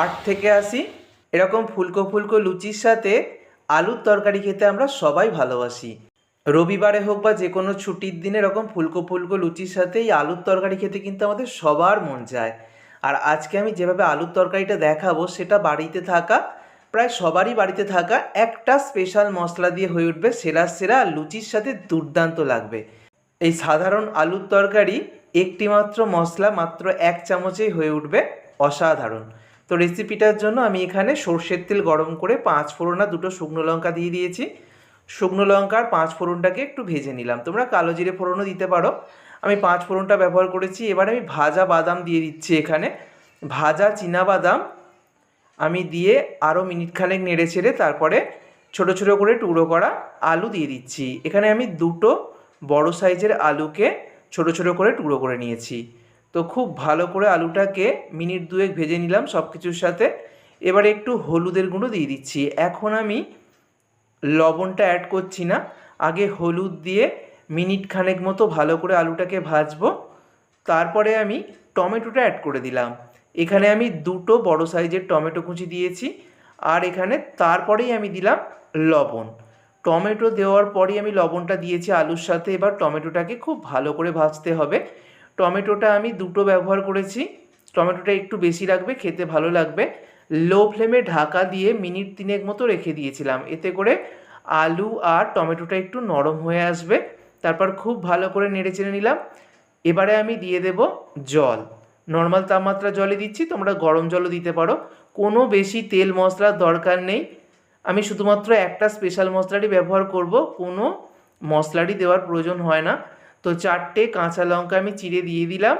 আট থেকে আসি এরকম ফুলকো ফুলকো লুচির সাথে আলুর তরকারি খেতে আমরা সবাই ভালোবাসি। রবিবারে হোক বা যে কোনো ছুটির দিনে এরকম ফুলকো ফুলকো লুচির সাথে এই আলুর তরকারি খেতে কিন্তু আমাদের সবার মন চায়। আর আজকে আমি যেভাবে আলুর তরকারিটা দেখাবো সেটা বাড়িতে থাকা, প্রায় সবারই বাড়িতে থাকা একটা স্পেশাল মশলা দিয়ে হয়ে উঠবে সেরা সেরা আর লুচির সাথে দুর্দান্ত লাগবে। এই সাধারণ আলুর তরকারি একটি মাত্র মশলা মাত্র এক চামচেই হয়ে উঠবে, অসাধারণ। তো রেসিপিটার জন্য আমি এখানে সর্ষের তেল গরম করে পাঁচ ফোড়না দুটো শুকনো লঙ্কা দিয়ে দিয়েছি। শুকনো লঙ্কার পাঁচ ফোড়নটাকে একটু ভেজে নিলাম। তোমরা কালো জিরে ফোড়নও দিতে পারো। আমি পাঁচ ফোড়নটা ব্যবহার করেছি। এবার আমি ভাজা বাদাম দিয়ে দিচ্ছি এখানে। ভাজা চীনা বাদাম আমি দিয়ে আরও মিনিটখানেক নেড়ে ছেড়ে তারপরে ছোট ছোট করে টুকরো করা আলু দিয়ে দিচ্ছি। এখানে আমি দুটো বড় সাইজের আলুকে ছোট ছোট করে টুকরো করে নিয়েছি। তো খুব ভালো করে আলুটাকে মিনিট দুয়েক ভেজে নিলাম সব কিছুর সাথে। এবারে একটু হলুদের গুঁড়ো দিয়ে দিচ্ছি। এখন আমি লবণটা অ্যাড করছি না। আগে হলুদ দিয়ে মিনিট খানেক মতো ভালো করে আলুটাকে ভাজবো। তারপরে আমি টমেটোটা অ্যাড করে দিলাম। এখানে আমি দুটো বড় সাইজের টমেটো কুচি দিয়েছি আর এখানে তারপরেই আমি দিলাম লবণ। টমেটো দেওয়ার পরেই আমি লবণটা দিয়েছি আলুর সাথে। এবার টমেটোটাকে খুব ভালো করে ভাজতে হবে। টমেটোটা আমি দুটো ব্যবহার করেছি। টমেটোটা একটু বেশি লাগবে, খেতে ভালো লাগবে। লো ফ্লেমে ঢাকা দিয়ে মিনিট তিনেক মতো রেখে দিয়েছিলাম। এতে করে আলু আর টমেটোটা একটু নরম হয়ে আসবে। তারপর খুব ভালো করে নেড়ে চেড়ে নিলাম। এবারে আমি দিয়ে দেব জল। নর্মাল তাপমাত্রা জলে দিচ্ছি, তোমরা গরম জলও দিতে পারো। কোনো বেশি তেল মশলার দরকার নেই। আমি শুধুমাত্র একটা স্পেশাল মশলাটি ব্যবহার করব। কোনো মশলাটি দেওয়ার প্রয়োজন হয় না। তো চারটে কাঁচা লঙ্কা আমি চিড়ে দিয়ে দিলাম।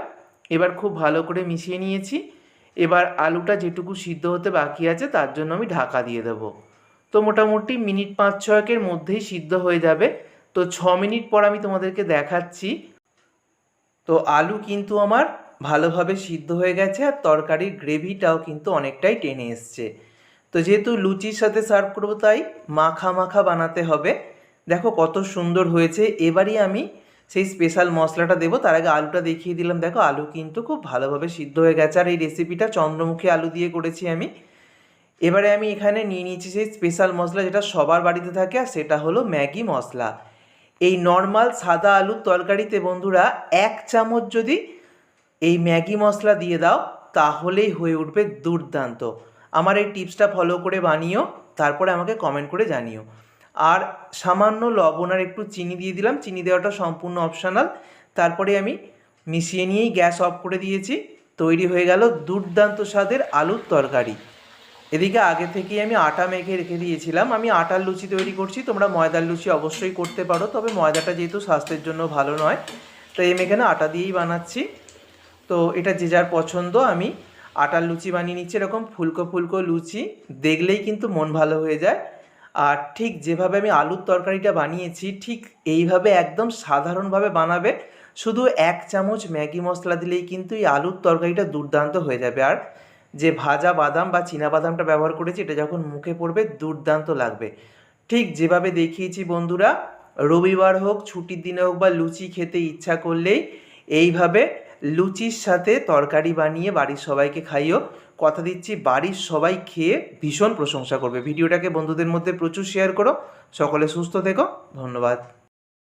এবার খুব ভালো করে মিশিয়ে নিয়েছি। এবার আলুটা যেটুকু সিদ্ধ হতে বাকি আছে তার জন্য আমি ঢাকা দিয়ে দেব। তো মোটামুটি মিনিট পাঁচ ছয়েকের মধ্যেই সিদ্ধ হয়ে যাবে। তো ছ মিনিট পর আমি তোমাদেরকে দেখাচ্ছি। তো আলু কিন্তু আমার ভালোভাবে সিদ্ধ হয়ে গেছে আর তরকারির গ্রেভিটাও কিন্তু অনেকটাই টেনে এসছে। তো যেহেতু লুচির সাথে সার্ভ করব তাই মাখা মাখা বানাতে হবে। দেখো কত সুন্দর হয়েছে। এবারই আমি সেই স্পেশাল মশলাটা দেবো। তার আগে আলুটা দেখিয়ে দিলাম। দেখো, আলু কিন্তু খুব ভালোভাবে সিদ্ধ হয়ে গেছে। আর এই রেসিপিটা চন্দ্রমুখী আলু দিয়ে করেছি আমি। এবারে আমি এখানে নিয়ে নিয়েছি সেই স্পেশাল মশলা যেটা সবার বাড়িতে থাকে, আর সেটা হলো ম্যাগি মশলা। এই নর্মাল সাদা আলুর তরকারিতে বন্ধুরা, এক চামচ যদি এই ম্যাগি মশলা দিয়ে দাও, তাহলেই হয়ে উঠবে দুর্দান্ত। আমার এই টিপসটা ফলো করে বানিও, তারপরে আমাকে কমেন্ট করে জানিও। আর সামান্য লবণ আর একটু চিনি দিয়ে দিলাম। চিনি দেওয়াটা সম্পূর্ণ অপশানাল তারপরে আমি মিশিয়ে নিয়েই গ্যাস অফ করে দিয়েছি। তৈরি হয়ে গেল দুর্দান্ত স্বাদের আলুর তরকারি। এদিকে আগে থেকেই আমি আটা মেখে রেখে দিয়েছিলাম। আমি আটার লুচি তৈরি করছি। তোমরা ময়দার লুচি অবশ্যই করতে পারো। তবে ময়দাটা যেহেতু স্বাস্থ্যের জন্য ভালো নয়, তাই আমি এখানে আটা দিয়েই বানাচ্ছি। তো এটা যে যার পছন্দ, আমি আটার লুচি বানিয়ে নিচ্ছি। এরকম ফুলকো ফুলকো লুচি দেখলেই কিন্তু মন ভালো হয়ে যায়। আর ঠিক যেভাবে আমি আলুর তরকারিটা বানিয়েছি, ঠিক এইভাবে একদম সাধারণভাবে বানাবে। শুধু এক চামচ ম্যাগি মশলা দিলেই কিন্তু এই আলুর তরকারিটা দুর্দান্ত হয়ে যাবে। আর যে ভাজা বাদাম বা বাদামটা ব্যবহার করেছি, এটা যখন মুখে পড়বে, দুর্দান্ত লাগবে। ঠিক যেভাবে দেখিয়েছি বন্ধুরা, রবিবার হোক, ছুটির দিনে হোক বা লুচি খেতে ইচ্ছা করলেই, এইভাবে লুচির সাথে তরকারি বানিয়ে বাড়ির সবাইকে খাইও কথা দিচ্ছি। বাড়ির সবাই খেয়ে ভীষণ প্রশংসা করবে। ভিডিওটাকে বন্ধুদের মধ্যে প্রচুর শেয়ার করো। সকলে সুস্থ থেকো। ধন্যবাদ।